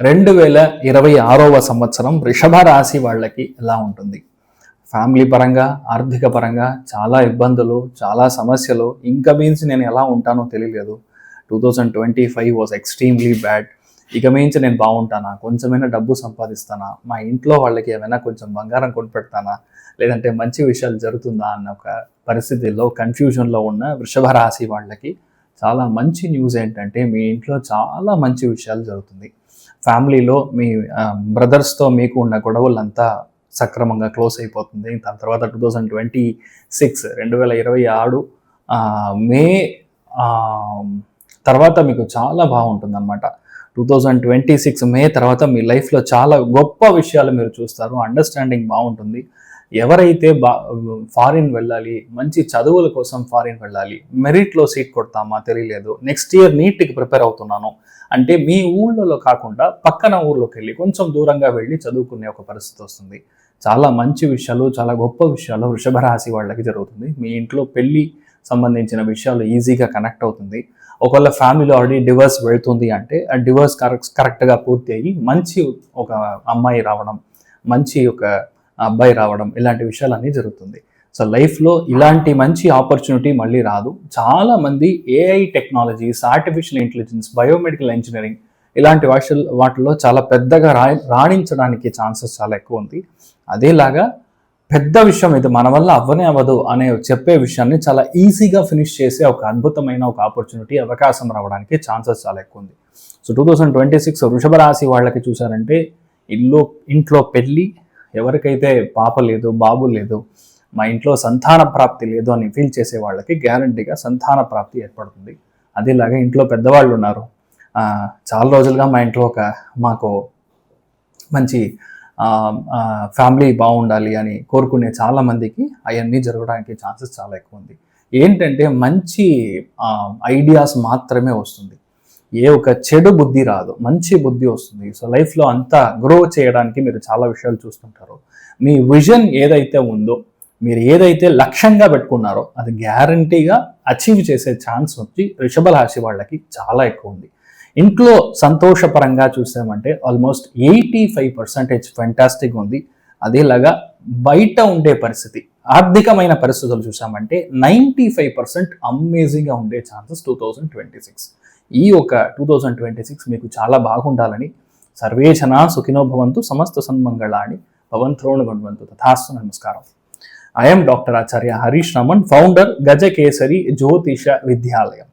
రెండు వేల ఇరవై ఆరవ సంవత్సరం వృషభ రాశి వాళ్ళకి ఎలా ఉంటుంది? ఫ్యామిలీ పరంగా ఆర్థిక పరంగా చాలా ఇబ్బందులు చాలా సమస్యలు. ఇంకా మీన్స్ నేను ఎలా ఉంటానో తెలియలేదు. Two thousand twenty five was extremely bad ఇక మించి నేను బాగుంటానా? కొంచెమైనా డబ్బు సంపాదిస్తానా? మా ఇంట్లో వాళ్ళకి ఏమైనా కొంచెం బంగారం కొనిపెడతానా? లేదంటే మంచి విషయాలు జరుగుతుందా అన్న ఒక పరిస్థితిలో కన్ఫ్యూజన్లో ఉన్న వృషభ రాశి వాళ్ళకి చాలా మంచి న్యూస్ ఏంటంటే మీ ఇంట్లో చాలా మంచి విషయాలు జరుగుతుంది. ఫ్యామిలీలో మీ బ్రదర్స్తో మీకు ఉన్న గొడవలంతా సక్రమంగా క్లోజ్ అయిపోతుంది. దాని తర్వాత టూ థౌజండ్ ట్వంటీ సిక్స్ రెండు వేల ఇరవై ఆరు మే తర్వాత మీకు చాలా బాగుంటుంది అనమాట two thousand twenty six May తర్వాత మీ లైఫ్లో చాలా గొప్ప విషయాలు మీరు చూస్తారు. అండర్స్టాండింగ్ బాగుంటుంది. ఎవరైతే బా ఫారిన్ వెళ్ళాలి మంచి చదువుల కోసం ఫారిన్ వెళ్ళాలి మెరిట్లో సీట్ కొడతామా తెలియలేదు. నెక్స్ట్ ఇయర్ నీట్కి ప్రిపేర్ అవుతున్నాను. అంటే మీ ఊళ్ళలో కాకుండా పక్కన ఊర్లోకి వెళ్ళి కొంచెం దూరంగా వెళ్ళి చదువుకునే ఒక పరిస్థితి వస్తుంది. చాలా మంచి విషయాలు చాలా గొప్ప విషయాలు వృషభ రాశి వాళ్ళకి జరుగుతుంది. మీ ఇంట్లో పెళ్ళి సంబంధించిన విషయాలు ఈజీగా కనెక్ట్ అవుతుంది. ఒకవేళ ఫ్యామిలీలో ఆల్రెడీ డివర్స్ వెళ్తుంది అంటే ఆ డివర్స్ కరెక్ట్ కరెక్ట్గా పూర్తి అయ్యి మంచి ఒక అమ్మాయి రావడం మంచి ఒక అబ్బాయి రావడం ఇలాంటి విషయాలన్నీ జరుగుతుంది. సో లైఫ్లో ఇలాంటి మంచి ఆపర్చునిటీ మళ్ళీ రాదు. చాలామంది AI technologies artificial intelligence biomedical engineering ఇలాంటి వాటి వాటిలో చాలా పెద్దగా రా రాణించడానికి ఛాన్సెస్ చాలా ఎక్కువ ఉంది. అదేలాగా పెద్ద విషయం ఇది మన వల్ల అవ్వనే అవ్వదు అనే చెప్పే విషయాన్ని చాలా ఈజీగా ఫినిష్ చేసే ఒక అద్భుతమైన ఒక ఆపర్చునిటీ అవకాశం రావడానికి ఛాన్సెస్ చాలా ఎక్కువ ఉంది. So two thousand twenty six Vrishabha రాశి వాళ్ళకి చూసారంటే ఇల్లు ఇంట్లో పెళ్ళి ఎవరికైతే పాప లేదు బాబు లేదు మా ఇంట్లో సంతాన ప్రాప్తి లేదు అని ఫీల్ చేసే వాళ్ళకి గ్యారంటీగా సంతాన ప్రాప్తి ఏర్పడుతుంది. అదేలాగా ఇంట్లో పెద్దవాళ్ళు ఉన్నారు. చాలా రోజులుగా మా ఇంట్లో ఒక మాకు మంచి ఫ్యామిలీ బాగుండాలి అని కోరుకునే చాలామందికి అవన్నీ జరగడానికి ఛాన్సెస్ చాలా ఎక్కువ ఉంది. ఏంటంటే మంచి ఐడియాస్ మాత్రమే వస్తుంది. ఏ ఒక చెడు బుద్ధి రాదు మంచి బుద్ధి వస్తుంది. సో లైఫ్లో అంతా గ్రో చేయడానికి మీరు చాలా విషయాలు చూస్తుంటారు. మీ విజన్ ఏదైతే ఉందో మీరు ఏదైతే లక్ష్యంగా పెట్టుకున్నారో అది గ్యారంటీగా అచీవ్ చేసే ఛాన్స్ వచ్చి రిషభ రాశి వాళ్ళకి చాలా ఎక్కువ ఉంది. ఇంట్లో సంతోషపరంగా చూసామంటే almost eighty five percentage fantastic ఉంది. అదేలాగా బయట ఉండే పరిస్థితి ఆర్థికమైన పరిస్థితులు చూసామంటే నైంటీ ఫైవ్ పర్సెంట్ అమేజింగ్గా ఉండే chances two thousand twenty six ఈ ఒక టూ థౌజండ్ ట్వంటీ సిక్స్ మీకు చాలా బాగుండాలని సర్వే జనా సుఖినో భవంతు సమస్త సన్మంగళాన్ని భవంత్రోణు గుణవంతు తథాస్తు నమస్కారం. I'm doctor Acharya Harish Raman founder Gajakesari Jyotisha Vidyalayam